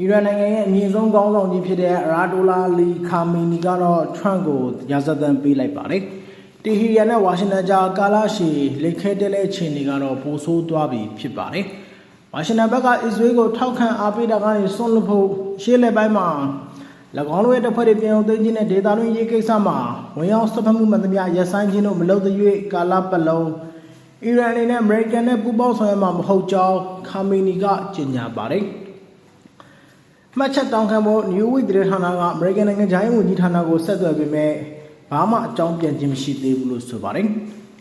အီရန်နိုင်ငံရဲ့အမြင့်ဆုံးခေါင်းဆောင်ကြီးဖြစ်တဲ့ရာဒိုလာလီခါမီနီကတော့ထရန့်ကိုရာဇသံပေးလိုက်ပါတယ်။တီဟီရန်နဲ့ဝါရှင်တန်ကြားကာလာရှီလက်ခဲတဲလဲချင်းတွေကတော့ပိုဆိုးသွားပြီဖြစ်ပါတယ်။ဝါရှင်တန်ဘက်ကအစ္စရေးကိုထောက်ခံအားပေးတာကနေဆွန့်လွတ်ဖို့ရှေ့လက်ပိုင်းမှာ၎င်းတို့ရဲ့တပ်ဖွဲ့တွေပြန်အောင်သိမ်းခြင်းနဲ့ဒေတာတွင်းရေးကိစ္စမှာဝင်ရောက်ဆွတ်ဖက်မှုမှန်သမျှရပ်ဆိုင်းခြင်းတို့မလုပ်သရွေ့ကာလာပတ်လုံးအီရန်အနေနဲ့အမေရိကန်နဲ့ပူးပေါင်းဆောင်ရွက်မှာမဟုတ်ကြောင်းခါမီနီကကြေညာပါတယ်။ မှတ်ချက်တောင်းခံဖို့ New Week သတင်းဌာနကအမေရိကန်နိုင်ငံခြားရေးဝန်ကြီးဌာနကိုဆက်သွယ်ပေမဲ့ဘာမှအကြောင်းပြန်ခြင်းမရှိသေးဘူးလို့ဆိုပါတယ်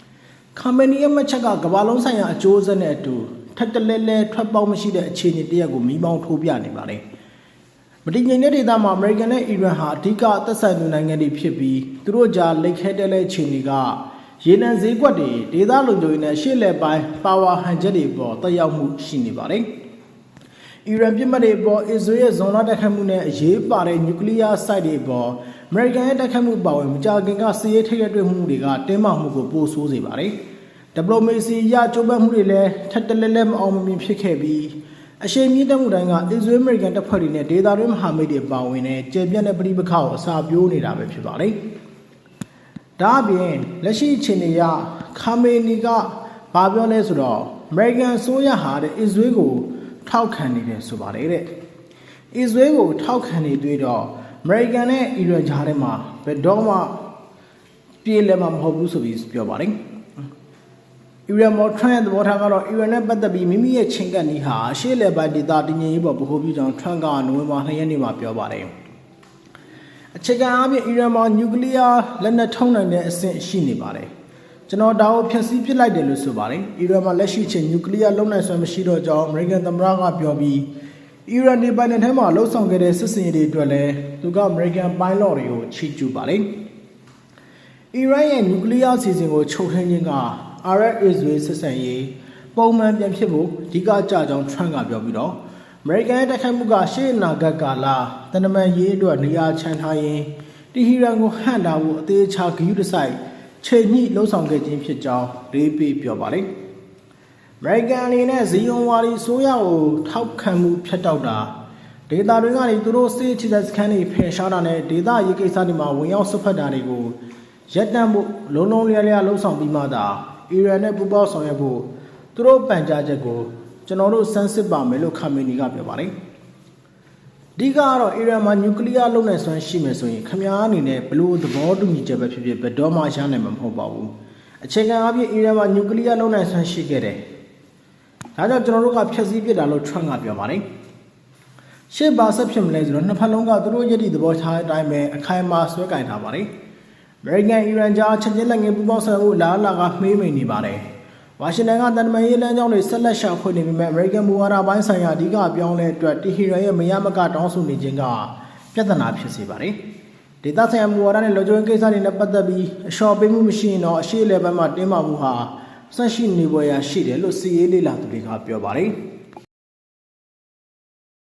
။ခမနီရဲ့မှတ်ချက်ကကမ္ဘာလုံးဆိုင်ရာအကျိုးဆက်နဲ့အတူထက်တလဲလဲထွက်ပေါက်မရှိတဲ့အခြေအနေတရက်ကိုမိမောင်းထိုးပြနေပါတယ်။မတည်ငြိမ်တဲ့ဒေသမှာအမေရိကန်နဲ့အီရန်ဟာအဓိကသက်ဆိုင်သူနိုင်ငံတွေဖြစ်ပြီးသူတို့ကြားလက်ခဲတဲလဲအခြေအနေကရေနံဈေးကွက်တွေဒေသလုံခြုံရေးနဲ့ရှေ့လက်ပိုင်းပါဝါဟန်ချက်တွေပေါ်တက်ရောက်မှုရှိနေပါတယ်။ အီရန်ပြစ်မှတ်တွေပေါ်အစ္စရေးရဲ့ဇွန်လတိုက်ခတ်မှုနဲ့အရေးပါတဲ့နျူကလ িয়ার စိုက်တွေပေါ်အမေရိကန်ရဲ့တိုက်ခတ်မှုပါဝင်မကြာခင်ကစစ်ရေးထိပ်တွေ့မှုတွေကတင်းမာမှုကိုပိုဆိုးစေပါတယ်။ဒီပလိုမေစီရကြိုးပမ်းမှုတွေလည်းထက်တလဲလဲမအောင်မမြင်ဖြစ်ခဲ့ပြီးအရှိန်မြင့်တက်မှုတိုင်းကအစ္စရေးအမေရိကန်တပ်ဖွဲ့တွေနဲ့ဒေသတွင်းမဟာမိတ်တွေပါဝင်တဲ့ကျေပြန့်တဲ့ပြည်ပခါကိုအစာပြိုးနေတာပဲဖြစ်ပါတယ်။ဒါအပြင်လက်ရှိအခြေအနေအရခါမေနီကဘာပြောလဲဆိုတော့အမေရိကန်အစိုးရဟာတဲ့အစ္စရေးကို ထောက်ခံနေတယ်ဆိုပါတယ်တဲ့အစ္စရေးကိုထောက်ခံနေတွေ့တော့အမေရိကန်နဲ့အီရန်ကြားထဲမှာဘယ်တော့မှပြေလည်မှာမဟုတ်ဘူးဆိုပြီးပြောပါတယ်အီရန်မော်ထရန့်သဘောထားကတော့အီရန်နဲ့ပတ်သက်ပြီးမိမိရဲ့ချင်းကပ်နီးဟာရှေ့လေပိုင်းဒေသတည်ငြိမ်ရေးပေါ်ဗဟိုပြုကြောင်းထရန့်ကနိုဝင်ဘာ2ရက်နေ့မှာပြောပါတယ်အခြေခံအားဖြင့်အီရန်မှာနျူကလ িয়ার လက်နက်ထုံးနိုင်တဲ့အဆင့်ရှိနေပါတယ် ကျွန်တော်ဒါကိုဖျက်ဆီးပစ်လိုက်တယ်လို့ဆိုပါတယ်။အီရန်မှာလက်ရှိချိန်နျူကလ িয়ার လုံနိုင်စွမ်းမရှိတော့ကြောင်းအမေရိကန်သမ္မတကပြောပြီးအီရန်ဒီပိုင်နယ်ထဲမှာလှုပ်ဆောင်ခဲ့တဲ့စစ်စင်ရေးတွေအတွက်လည်းသူကအမေရိကန်ပိုင်းလော့တွေကိုချီးကျူးပါတယ်။အီရန်ရဲ့နျူကလ িয়ার အစီအစဉ်ကိုချုပ်ထင်းခြင်းက RF Israel စစ်ဆင်ရေးပုံမှန်ပြန်ဖြစ်ဖို့အဓိကကြကြောင်းထရန့်ကပြောပြီးတော့အမေရိကန်ရဲ့တိုက်ခိုက်မှုကရှေ့အနာဂတ်ကာလတန်တမန်ရေးအတွက်နေရာချန်ထားရင်တီဟီရန်ကိုဟန့်တာဖို့အသေးချာဂရုတစိုက် ချိန်ညှိလှုပ်ဆောင်ခဲ့ခြင်းဖြစ်ကြောင်းလေးပေးပြောပါတယ်။ American အနေနဲ့ဇီယွန်ဝါဒီဆိုရကိုထောက်ခံမှုဖျက်တောက်တာဒေတာတွေကနေသူတို့စစ်ချစ်တဲ့စခန်းတွေဖယ်ရှားတာနဲ့ဒေတာရေးကိစ္စတွေမှာဝင်ရောက်ဆွတ်ဖက်တာတွေကိုရပ်တန့်ဖို့လုံးလုံးလျားလျားလှုပ်ဆောင်ပြီးမှသာအီရန်နဲ့ပူးပေါင်းဆောင်ရွက်ဖို့သူတို့ပန်ကြားချက်ကိုကျွန်တော်တို့စမ်းစစ်ပါမယ်လို့ခမီနီကပြောပါတယ်။ အဓိကကတော့အီရန်မှာနျူကလ িয়ার လုံနိုင်စွမ်းရှိမယ်ဆိုရင်ခမားအနေနဲ့ဘလို့သဘောတူညီချက်ပဲဖြစ်ဖြစ်ဘယ်တော့မှရနိုင်မှာမဟုတ်ပါဘူးအခြေခံအပြင်အီရန်မှာနျူကလ িয়ার လုံနိုင်စွမ်းရှိခဲ့တယ်ဒါကြောင့်ကျွန်တော်တို့ကဖျက်ဆီးပစ်တာလို့ထရန့်ကပြောပါတယ်ရှေ့ပါဆက်ဖြစ်မလဲဆိုတော့နှစ်ဖက်လုံးကသူတို့ယက်တီသဘောထားတဲ့အတိုင်းပဲအခိုင်အမာဆွဲကင်ထားပါတယ်အမေရိကန်အီရန်ကြားချက်ချင်းလက်ငင်းပူးပေါင်းဆောင်မှုလာလာကမှေးမိန်နေပါတယ် ဝါရှင်တန်ကတန်တမာရေးလမ်းကြောင်းတွေဆက်လက်ရှာဖွေနေပေမဲ့အမေရိကန်မူဝါဒပိုင်းဆိုင်ရာအဓိကအပြောင်းလဲအတွက်တီဟီရန်ရဲ့မရမကတောင်းဆိုနေခြင်းကပြဿနာဖြစ်စေပါတယ်။ဒေသဆိုင်ရာမူဝါဒနဲ့လုံခြုံရေးကိစ္စတွေနဲ့ပတ်သက်ပြီးအလျှော်ပေးမှုမရှိရင်တော့အရှိလေဘက်မှတင်းမာမှုဟာဆက်ရှိနေပေါ်ရာရှိတယ်လို့စီရေးလေးလာသူတွေကပြောပါတယ်။